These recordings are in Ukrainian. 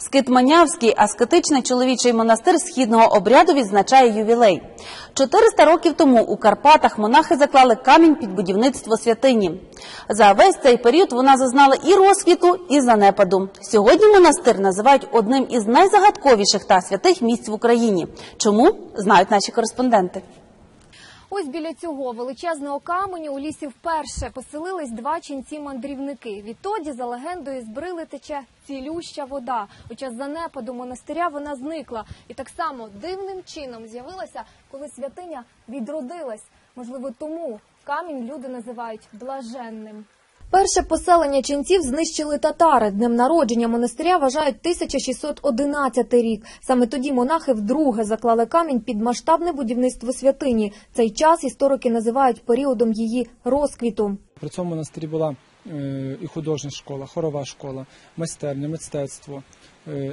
Скит Манявський, аскетичний чоловічий монастир східного обряду, відзначає ювілей. 400 років тому у Карпатах монахи заклали камінь під будівництво святині. За весь цей період вона зазнала і розквіту, і занепаду. Сьогодні монастир називають одним із найзагадковіших та святих місць в Україні. Чому знають наші кореспонденти? Ось біля цього величезного каменю у лісі вперше поселились два ченці-мандрівники. Відтоді, за легендою, з брили тече цілюща вода. У час занепаду монастиря вона зникла. І так само дивним чином з'явилася, коли святиня відродилась. Можливо, тому камінь люди називають блаженним. Перше поселення ченців знищили татари. Днем народження монастиря вважають 1611 рік. Саме тоді монахи вдруге заклали камінь під масштабне будівництво святині. Цей час історики називають періодом її розквіту. При цьому монастирі була е, і художня школа, хорова школа, майстерня, мистецтво,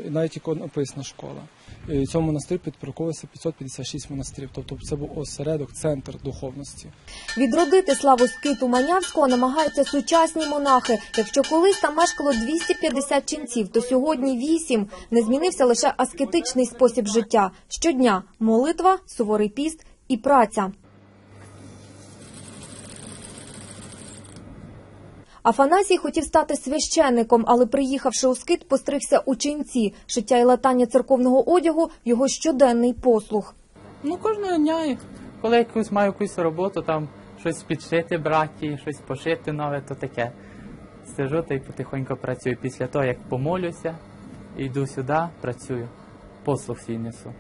навіть іконописна школа. І в цьому монастирі підпорядковувалося 556 монастирів, тобто це був осередок, центр духовності. Відродити славу скиту Манявського намагаються сучасні монахи. Якщо колись там мешкало 250 ченців, то сьогодні 8. Не змінився лише аскетичний спосіб життя. Щодня молитва, суворий піст і праця. Афанасій хотів стати священником, але приїхавши у скит, постригся у ченці. Шиття і латання церковного одягу – його щоденний послуг. Ну, кожного дня, коли якусь маю якусь роботу, там щось підшити браті, щось пошити нове, то таке. Сижу та й потихоньку працюю. Після того, як помолюся, йду сюди, працюю. Послуг свій несу.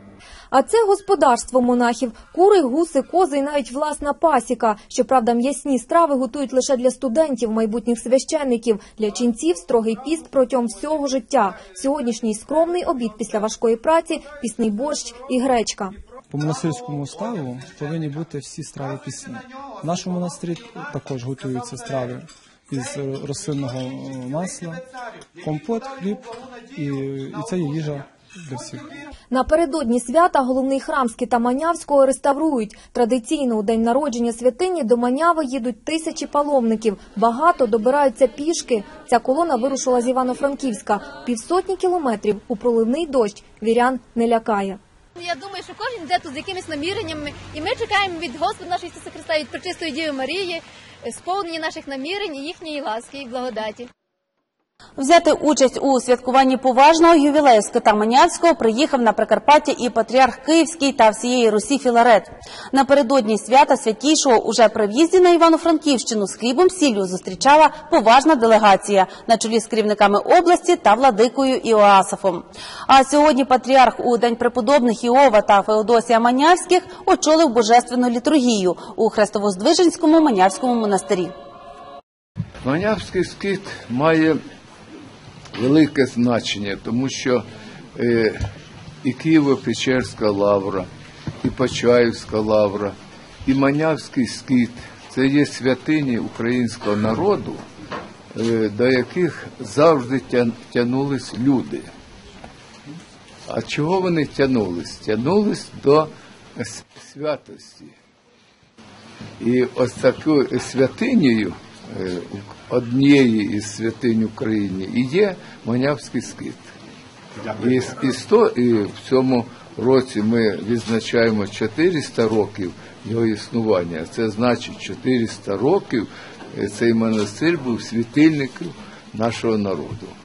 А це господарство монахів – кури, гуси, кози і навіть власна пасіка. Щоправда, м'ясні страви готують лише для студентів, майбутніх священників. Для ченців – строгий піст протягом всього життя. Сьогоднішній скромний обід після важкої праці – пісний борщ і гречка. По монастирському уставу повинні бути всі страви пісні. В нашому монастирі також готуються страви із рослинного масла, компот, хліб, і, і це є їжа для всіх. Напередодні свята головний храм Скита Манявського реставрують. Традиційно у день народження святині до Маняви їдуть тисячі паломників. Багато добираються пішки. Ця колона вирушила з Івано-Франківська. Півсотні кілометрів у проливний дощ вірян не лякає. Я думаю, що кожен йде тут з якимись наміреннями, і ми чекаємо від Господа нашого Ісуса Христа, від Пречистої Діви Марії, сповнення наших намірень, і їхньої ласки і благодаті. Взяти участь у святкуванні поважного ювілею Скита Манявського приїхав на Прикарпаття і патріарх Київський та всієї Русі Філарет. Напередодні свята святішого уже при в'їзді на Івано-Франківщину з хлібом сіллю зустрічала поважна делегація на чолі з керівниками області та владикою Іоасафом. А сьогодні патріарх у День преподобних Іова та Феодосія Манявських очолив божественну літургію у Хрестовоздвиженському Манявському монастирі. Манявський скит має велике значення, тому що е, і Києво-Печерська лавра, і Почаївська лавра, і Манявський скит це є святині українського народу, е, до яких завжди тя- тянулись люди. А чого вони тянулись? Тянулись до святості. І ось такою святинею, однієї із святинь України, і є Манявський скит. І, і, сто, і в цьому році ми відзначаємо 400 років його існування. Це значить 400 років е, цей монастир був світильником нашого народу.